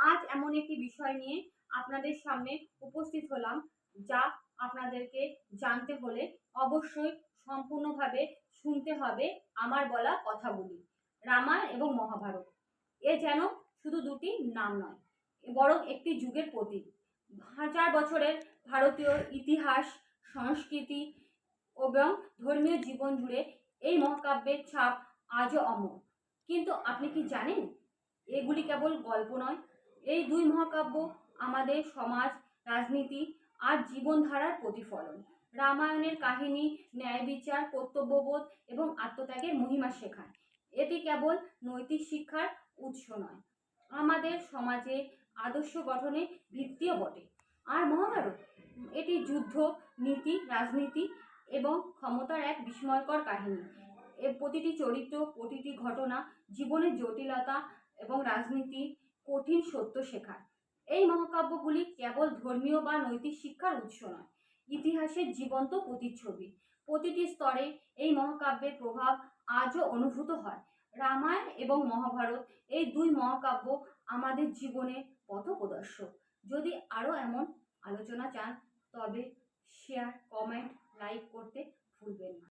আজ এমন একটি বিষয় নিয়ে আপনাদের সামনে উপস্থিত হলাম, যা আপনাদেরকে জানতে হলে অবশ্যই সম্পূর্ণভাবে শুনতে হবে আমার বলা কথাগুলি। রামায়ণ এবং মহাভারত, এ যেন শুধু দুটি নাম নয়, বরং একটি যুগের প্রতীক। হাজার বছরের ভারতীয় ইতিহাস, সংস্কৃতি এবং ধর্মীয় জীবন জুড়ে এই মহাকাব্যের ছাপ আজও অমর। কিন্তু আপনি কি জানেন, এগুলি কেবল গল্প নয় এই দুই মহাকাব্য আমাদের সমাজ, রাজনীতি আর জীবনধারার প্রতিফলন। রামায়ণের কাহিনী, ন্যায় বিচার কর্তব্যবোধ এবং আত্মত্যাগের মহিমা শেখায় এটি কেবল নৈতিক শিক্ষার উৎস নয়, আমাদের সমাজে আদর্শ গঠনে ভিত্তিও বটে। আর মহাভারত, এটি যুদ্ধ, নীতি, রাজনীতি এবং ক্ষমতার এক বিস্ময়কর কাহিনী। এর প্রতিটি চরিত্র, প্রতিটি ঘটনা জীবনের জটিলতা এবং রাজনীতি কঠিন সত্য শেখায়। এই মহাকাব্যগুলি কেবল ধর্মীয় বা নৈতিক শিক্ষার উৎস নয়, ইতিহাসের জীবন্ত প্রতিচ্ছবি। প্রতিটি স্তরে এই মহাকাব্যের প্রভাব আজও অনুভূত হয়। রামায়ণ এবং মহাভারত এই দুই মহাকাব্য আমাদের জীবনে পথপ্রদর্শক। যদি আরও এমন আলোচনা চান, তবে শেয়ার কমেন্ট লাইক করতে ভুলবেন না।